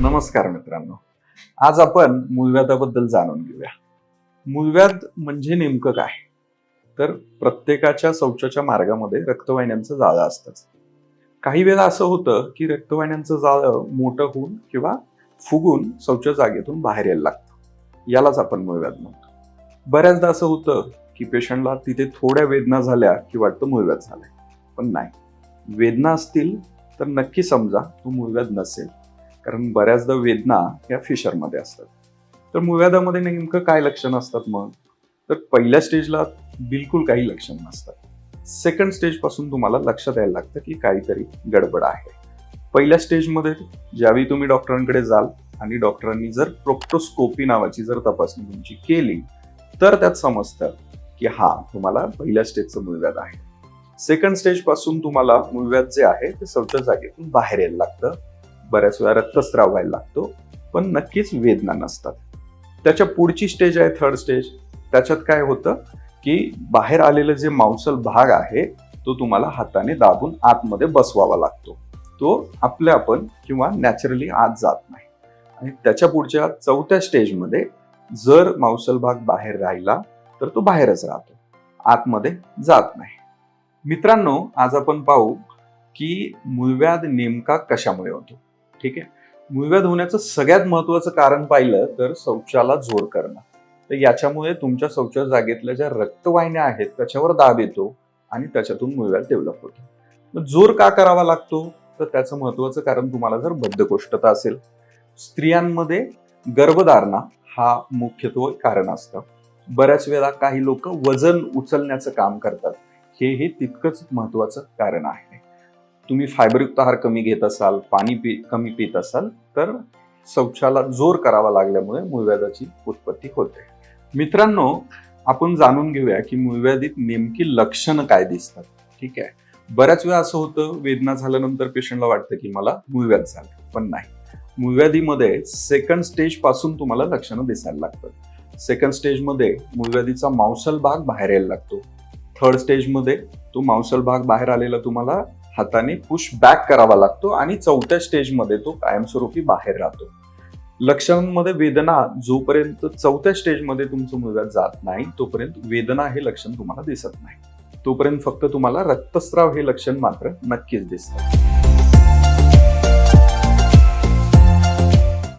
नमस्कार मित्रांनो. आज आपण मूलव्याधाबद्दल जाणून घेऊया. मूलव्याध म्हणजे नेमकं काय? तर प्रत्येकाच्या शौचाच्या मार्गामध्ये रक्तवाहिन्यांचं जाळं असतंच. काही वेळा असं होतं की रक्तवाहिन्यांचं जाळं मोठं होऊन किंवा फुगून शौच जागेतून बाहेर यायला लागतं. यालाच आपण मूलव्याध म्हणतो. बऱ्याचदा असं होतं की पेशंटला तिथे थोड्या वेदना झाल्या की वाटतं मूलव्याध झालंय. पण नाही. वेदना असतील तर नक्की समजा तो मूलव्याध नसेल. कारण बऱ्याचदा वेदना या फिशरमध्ये असतात. तर मुव्यादामध्ये नेमकं काय लक्षण असतात मग? तर पहिल्या स्टेजला बिलकुल काही लक्षण नसतात. सेकंड स्टेजपासून तुम्हाला लक्षात यायला लागतं की काहीतरी गडबड आहे. पहिल्या स्टेजमध्ये ज्यावेळी तुम्ही डॉक्टरांकडे जाल आणि डॉक्टरांनी जर प्रोक्टोस्कोपी नावाची जर तपासणी तुमची केली तर त्यात समजतं की हा तुम्हाला पहिल्या स्टेजचं मूळव्याध आहे. सेकंड स्टेजपासून तुम्हाला मूळव्याध जे आहे ते शौच जागेतून बाहेर यायला लागतं. बऱ्याच वेळा रक्तस्राव व्हायला लागतो पण नक्कीच वेदना नसतात. त्याच्या पुढची स्टेज आहे थर्ड स्टेज त्याच्यात काय होतं की बाहेर आलेलं जे मांसल भाग आहे तो तुम्हाला हाताने दाबून आतमध्ये बसवावा लागतो. तो आपल्या आपण किंवा नॅचरली आत जात नाही. आणि त्याच्या पुढच्या चौथ्या स्टेजमध्ये जर मांसल भाग बाहेर राहिला तर तो बाहेरच राहतो. आतमध्ये जात नाही. मित्रांनो आज आपण पाहू की मूळव्याध नेमका कशामुळे होतो? ठीक आहे? मूळव्याध धुण्याचं सगळ्यात महत्वाचं कारण पाहिलं तर शौचाला जोर करणं. तर याच्यामुळे तुमच्या शौचा जागेतल्या ज्या रक्तवाहिन्या आहेत त्याच्यावर दाब येतो आणि त्याच्यातून मूळव्याध डेव्हलप होतो. मग जोर का करावा लागतो? तर त्याचं महत्वाचं कारण तुम्हाला जर बद्धकोष्ठता असेल स्त्रियांमध्ये गर्भधारणा हा मुख्यत्व कारण असतं. बऱ्याच वेळा काही लोक वजन उचलण्याचं काम करतात. हे हे तितकंच महत्वाचं कारण आहे. तुम्ही फायबरयुक्त आहार कमी घेत असाल पाणी पी कमी पित असाल तर शौचाला जोर करावा लागल्यामुळे मूळव्याधाची उत्पत्ती होते. मित्रांनो आपण जाणून घेऊया की मूळव्याधीत नेमकी लक्षणं काय दिसतात. ठीक आहे? बऱ्याच वेळा असं होतं वेदना झाल्यानंतर पेशंटला वाटतं की मला मूळव्याध झालं पण नाही. मूळव्याधीमध्ये सेकंड स्टेजपासून तुम्हाला लक्षणं दिसायला लागतात. सेकंड स्टेजमध्ये मूळव्याधीचा मांसल भाग बाहेर यायला लागतो. थर्ड स्टेजमध्ये तो मांसल भाग बाहेर आलेला तुम्हाला हाताने पुश बॅक करावा लागतो आणि चौथ्या स्टेजमध्ये तो कायमस्वरूपी बाहेर राहतो. लक्षणांमध्ये वेदना जोपर्यंत चौथ्या स्टेजमध्ये तुमचं मुलगा जात नाही तोपर्यंत वेदना हे लक्षण तुम्हाला दिसत नाही. तोपर्यंत फक्त तुम्हाला रक्तस्राव हे लक्षण मात्र नक्कीच दिसतं